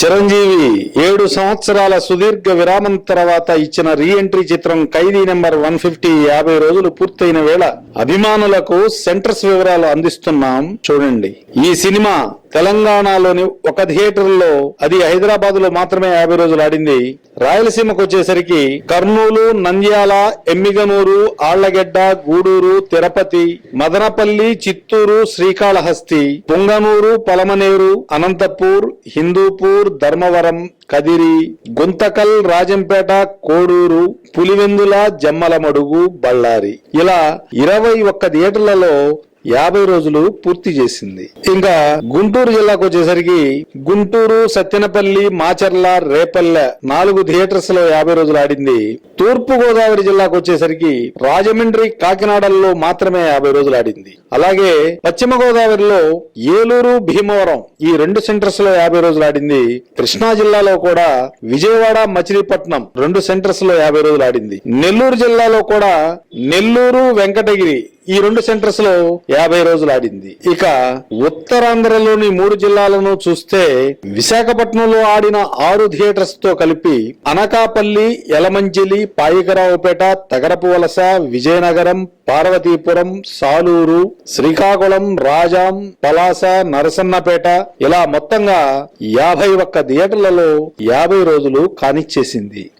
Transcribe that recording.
చిరంజీవి ఏడు సంవత్సరాల సుదీర్ఘ విరామం తర్వాత ఇచ్చిన రీ ఎంట్రీ చిత్రం ఖైదీ నెంబర్ వన్ ఫిఫ్టీ యాభై రోజులు పూర్తయిన వేళ అభిమానులకు సెంటర్స్ వివరాలు అందిస్తున్నాం. చూడండి. ఈ సినిమా తెలంగాణలోని ఒక థియేటర్లో అది హైదరాబాద్లో మాత్రమే యాభై రోజులు ఆడింది. రాయలసీమకు వచ్చేసరికి కర్నూలు నంద్యాల ఎమ్మిగనూరు ఆళ్ళగడ్డ గూడూరు తిరుపతి మదనపల్లి చిత్తూరు శ్రీకాళహస్తి పొంగనూరు పలమనేరు అనంతపూర్ హిందూపూర్ ధర్మవరం కదిరి గుంతకల్ రాజంపేట కోడూరు పులివెందుల జమ్మలమడుగు బళ్ళారి. ఇలా ఇరవై ఒక్క థియేటర్లలో యాభై రోజులు పూర్తి చేసింది. ఇంకా గుంటూరు జిల్లాకు వచ్చేసరికి గుంటూరు సత్తెనపల్లి మాచర్ల రేపల్లె నాలుగు థియేటర్స్లో యాభై రోజులు ఆడింది. తూర్పు గోదావరి జిల్లాకు వచ్చేసరికి రాజమండ్రి కాకినాడల్లో మాత్రమే యాభై రోజులు ఆడింది. అలాగే పశ్చిమ గోదావరిలో ఏలూరు భీమవరం ఈ రెండు సెంటర్స్లో యాభై రోజులు ఆడింది. కృష్ణా జిల్లాలో కూడా విజయవాడ మచిలీపట్నం రెండు సెంటర్స్లో యాభై రోజులు ఆడింది. నెల్లూరు జిల్లాలో కూడా నెల్లూరు వెంకటగిరి ఈ రెండు సెంటర్స్లో యాభై రోజులు ఆడింది. ఇక ఉత్తరాంధ్రలోని మూడు జిల్లాలను చూస్తే విశాఖపట్నంలో ఆడిన ఆరు థియేటర్స్తో కలిపి అనకాపల్లి యలమంచిలి పాయికరావుపేట తగరపు వలస విజయనగరం పార్వతీపురం సాలూరు శ్రీకాకుళం రాజాం పలాస నరసన్నపేట ఇలా మొత్తంగా యాభై ఒక్క థియేటర్లలో యాభై రోజులు కానిచ్చేసింది.